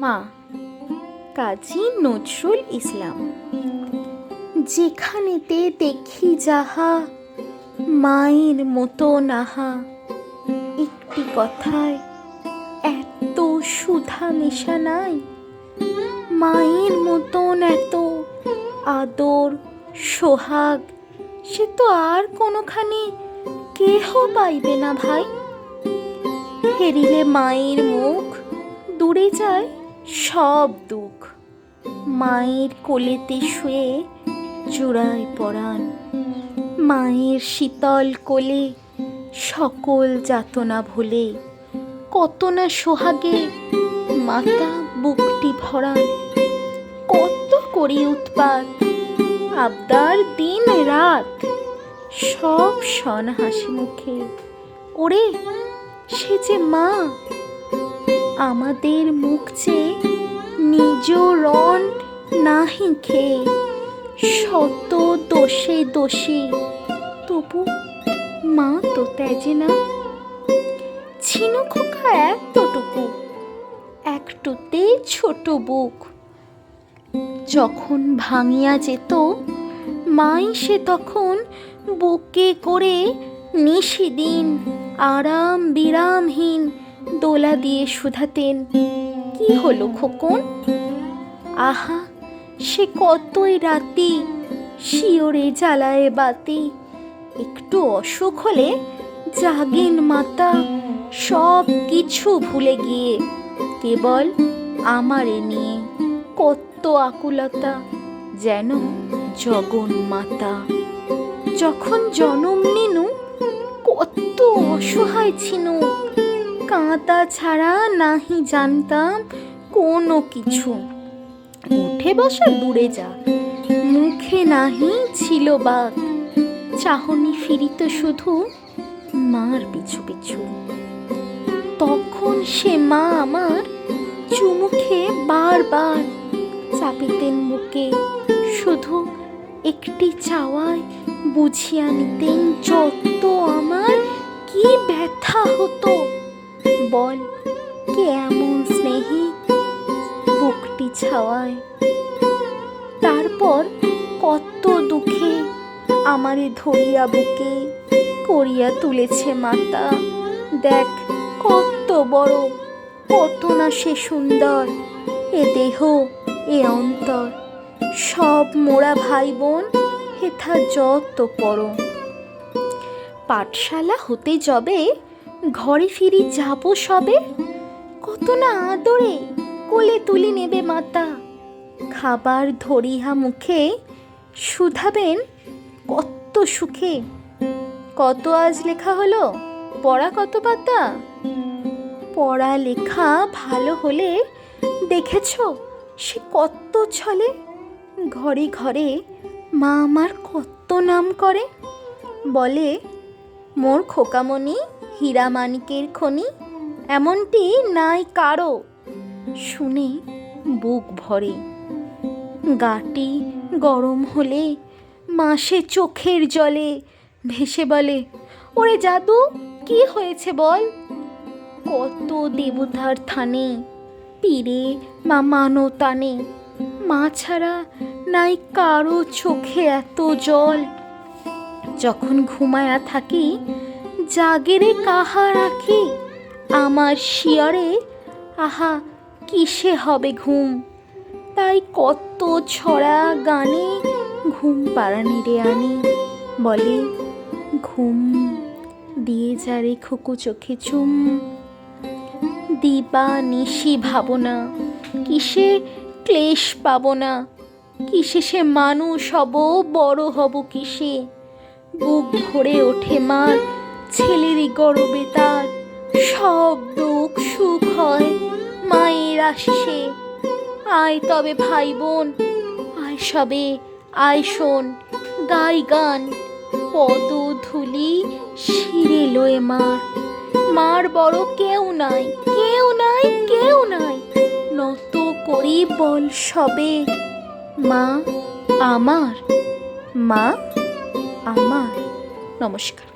মা, কাজী নজরুল ইসলাম। যেখানেতে দেখি যাহা, মায়ের মতো নাহা। একটি কথায় এত সুধা মেশা নাই, মায়ের মতন এত আদর, সোহাগ, সে তো আর কোনোখানে কেহ পাইবে না ভাই। হেরিলে মায়ের মুখ দূরে যায়। সব দুঃখ মায়ের কোলেতে শুয়ে জোড়ায় পরাণ। মায়ের শীতল কোলে সকল যাতনা ভুলে। কত না সোহাগে মাতা বুকটি ভরান। কত করি উৎপাত, আবদার দিন রাত। সব সন হাসি মুখে, ওরে, সে যে মা আমাদের মুখ যে নিজ রণ নাহি খেয়ে শত দোষে দোষী। তবু মা তো ত্যাজে না। ছিল খোকা এতটুকু, একটুতে ছোট বুক। যখন ভাঙিয়া যেত, মাই সে তখন বুকে করে নিশিদিন, আরাম বিরামহীন দোলা দিয়ে শুধাতেন। কি হলো খোকন? আহা, সে কতই রাতি, শিওরে জ্বালায় বাতি। একটু অসুখ হলে জাগেন মাতা, সব কিছু ভুলে গিয়ে। কেবল আমারে নিয়ে কত আকুলতা, যেন জগন মাতা। যখন জনম নিনু, কত অসহায় ছিনু। কাঁতা ছাড়া নাহি জানতাম কোনো কিছু। উঠে বসা দূরে যা, মুখে নাহি ছিল বাক চাহনি ফিরিত শুধু মার পিছু পিছু। তখন সে মা আমার চুমুখে বারবার চাপিতেন মুখে, শুধু একটি চাওয়ায় বুঝিয়া নিতেন, যত আমার কি ব্যথা হতো বল কেমন স্নেহী? বুকটি ছাওয়ায়। তারপর কত দুঃখে আমারে ধরিয়া বুকে করিয়া তুলেছে মাতা। দেখ কত বড়, কত না সে সুন্দর, এ দেহ, এ অন্তর। সব মোরা ভাই বোন হেথা যত পড় পাঠশালা হতে যবে ঘরে ফিরি যাব সবে? কত না আদরে কোলে তুলি নেবে মাতা। খাবার ধরিহা মুখে শুধাবেন কত সুখে। কত আজ লেখা হলো, পড়া কত পাতা? পড়া লেখা ভালো হলে দেখেছ সে কত ছলে? ঘরে ঘরে মা আমার কত নাম করে? বলে, মোর খোকামণি হীরা মানিকের খনি? এমনটি নাই কারও। শুনে বুক ভরে। গাটি গরম হলে মাসে চোখের জলে ভেসে বলে, ওরে জাদু, কি হয়েছে বল? কত দেবতার থানে পীরে মা মানো তানে মা ছাড়া নাই কারও চোখে এত জল। যখন ঘুমায়া থাকি জাগেরে কাহা রাখি আমার শিয়রে? আহা, কিসে হবে ঘুম? তাই কত ছড়া গানে ঘুম পাড়ানি রে আনি। বলে, ঘুম দিয়ে যা রে খুকু চোখে চুম। দিবা নিশি ভাবনা, কিসে ক্লেশ পাব না কিসে সে মানুষ হব, বড় হব কিসে? বুক ভরে ওঠে মার ছেলেরই গরবে তার সব দুঃখ সুখ হয়। মায়ের আশিসে। আয় তবে ভাই বোন আয় সবে, আয় শোন। গাই গান, পদ ধুলি শিরে লয়ে মার। মার বড় কেউ নাই কেউ নাই কেউ নাই। নত করি বল সবে। মা, আমার মা, আমার। নমস্কার।